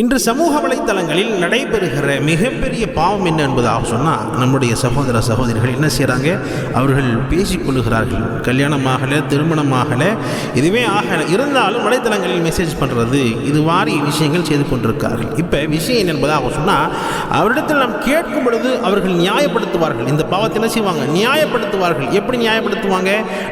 இன்று சமூக வலைத்தளங்களில் நடைபெறுகிற மிகப்பெரிய பாவம் என்ன என்பதாக சொன்னால் நம்முடைய சகோதர சகோதரிகள் என்ன செய்கிறாங்க? அவர்கள் பேசிக்கொள்ளுகிறார்கள் கல்யாணமாகலை திருமணமாகலை இதுவே ஆகலை இருந்தாலும் வலைத்தளங்களில் மெசேஜ் பண்ணுறது இது மாதிரி விஷயங்கள் செய்து கொண்டிருக்கார்கள் இப்போ விஷயம் என்ன என்பதாக சொன்னால் அவரிடத்தில் நாம் கேட்கும் பொழுது அவர்கள் நியாயப்படுத்துவார்கள். இந்த பாவத்தை என்ன செய்வாங்க? நியாயப்படுத்துவார்கள். எப்படி நியாயப்படுத்துவாங்க?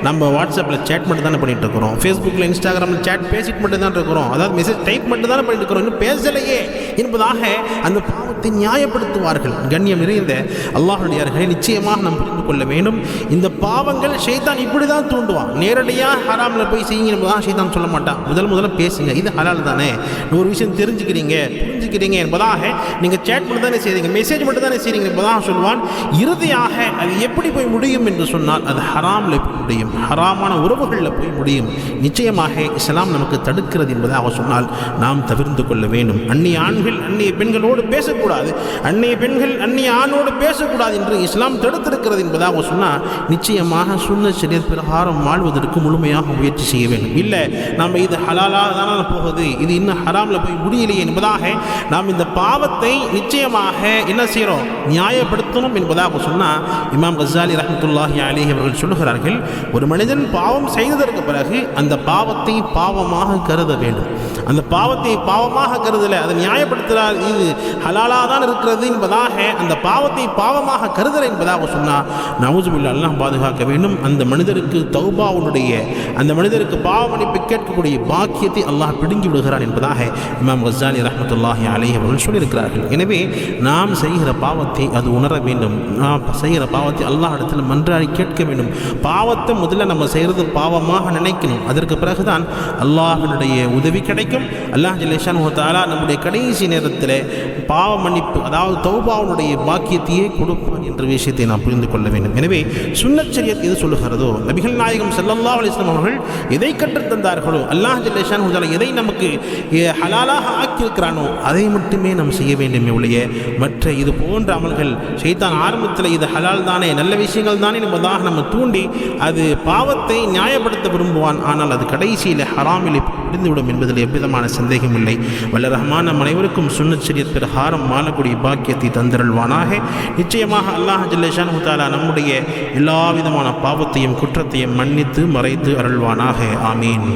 நம்ம வாட்ஸ்அப்பில் சேட் மட்டும் தானே பண்ணிட்டு இருக்கிறோம். ஃபேஸ்புக்கில் இன்ஸ்டாகிராமில் சேட் பேசிட்டு மட்டும் தான் இருக்கிறோம். அதாவது மெசேஜ் டைப் மட்டும் தானே பண்ணிட்டு இருக்கிறோம். இன்னும் பேசலையே என்பதாக அந்த பாவத்தை நியாயப்படுத்துவார்கள். கண்ணியம் நிறைந்த அல்லாஹுடையார்களை நிச்சயமாக நாம் புரிந்து கொள்ள வேண்டும். இந்த பாவங்கள் ஷைத்தான் இப்படி தான் தூண்டுவான். நேரடியாக ஹராமில் போய் செய்யுங்க என்பதாக ஷைத்தான் சொல்ல மாட்டான். முதல் முதல்ல பேசுங்க. இது ஹலால் தானே? ஒரு விஷயம் தெரிஞ்சுக்கிறீங்க புரிஞ்சுக்கிறீங்க என்பதாக நீங்கள் சேட் மட்டும் தானே செய்கிறீங்க மெசேஜ் மட்டும் தானே செய்கிறீங்க என்பதாக சொல்வான். இறுதியாக அது எப்படி போய் முடியும் என்று சொன்னால் அது ஹராமில் போய் முடியும். ஹராமான உறவுகளில் போய் முடியும். நிச்சயமாக இஸ்லாம் நமக்கு தடுக்கிறது என்பதாக சொன்னால் நாம் தவிர்த்து கொள்ள வேண்டும். அந்நிய ஆண்கள் அந்நிய பெண்களோடு பேசக்கூடாது. அந்நிய பெண்கள் அந்நிய ஆணோடு பேசக்கூடாது என்று இஸ்லாம் தடுத்திருக்கிறது என்பதாக சொன்னால் நிச்சயமாக சுண்ண சரிய பிரகாரம் வாழ்வதற்கு முழுமையாக முயற்சி செய்ய வேண்டும். இல்லை நாம் இது ஹலாலாக தானே போகுது இது இன்னும் ஹராமில் போய் முடியலையே என்பதாக நாம் இந்த பாவத்தை நிச்சயமாக என்ன செய்கிறோம் நியாயப்படுத்தணும் என்பதாக சொன்னால் இமாம் கசாலி ரஹமத்துல்லாஹி அலிஹி அவர்கள் சொல்லுகிறார்கள் ஒரு மனிதன் பாவம் செய்ததற்கு பிறகு அந்த பாவத்தை பாவமாக கருத வேண்டும். அந்த பாவத்தை பாவமாக கருதலை அதை நியாயப்படுத்துகிறார் இது ஹலாலாக தான் இருக்கிறது என்பதாக அந்த பாவத்தை பாவமாக கருதலை என்பதாக சொன்னால் நவுசுபில்லா அல்லாஹ் பாதுகாக்க வேண்டும். அந்த மனிதருக்கு தௌபாவுடைய அந்த மனிதருக்கு பாவ மன்னிப்பு கேட்கக்கூடிய பாக்கியத்தை அல்லாஹ் பிடுங்கி விடுகிறான் என்பதாக இமாம் கசாலி ரஹமத்துல்லாஹி அலி அவர்கள் சொல்லியிருக்கிறார்கள். எனவே நாம் செய்கிற பாவத்தை அது உணர வேண்டும். நாம் செய்கிற பாவத்தை அல்லாஹ் இடத்துல மன்றாடி கேட்க வேண்டும். பாவத்தை முதல்ல நம்ம செய்கிறது பாவமாக நினைக்கணும். அதற்கு பிறகுதான் அல்லாஹினுடைய உதவி கிடைக்கும். அல்லாஹ் ஜிலேஷான் தாலா நம்முடைய கடைசி நேரத்தில் பாவ மன்னிப்பு அதாவது தௌபாவுடைய பாக்கியத்தையே கொடுப்பான் என்ற விஷயத்தை நாம் புரிந்து கொள்ள வேண்டும். எனவே சுன்னச்சரியத் எது சொல்லுகிறதோ நபிகள் நாயகம் செல்லல்லா அலிஸ்லாம் அவர்கள் எதை கற்றுத் தந்தார்களோ அல்லாஹ் ஜல்லேஷான் எதை நமக்கு ஹலாலாக ஆக்கியிருக்கிறானோ அதை மட்டுமே நாம் செய்ய வேண்டுமே ஒழிய மற்ற இது போன்ற அமல்கள் செய்தான் ஆரம்பத்தில் இது ஹலால் தானே நல்ல விஷயங்கள் தானே என்பதாக நம்ம தூண்டி அது பாவத்தை நியாயப்படுத்த விரும்புவான். ஆனால் அது கடைசியில் ஹராமில் முடிந்துவிடும் என்பதில் எவ்விதமான சந்தேகம் இல்லை. வல்ல ரஹ்மான் நம் அனைவருக்கும் சுன்னச்சரியத் பிரகாரம் வாழக்கூடிய பாக்கியத்தை தந்திரல்வானாக நிச்சயமாக அல்லாஹ் ஜல்லேஷான் முத்தாலா நம்முடைய எல்லா விதமான பாவத்தையும் குற்றத்தையும் மன்னித்து மறைத்து அருள்வானாக. ஆமீன்.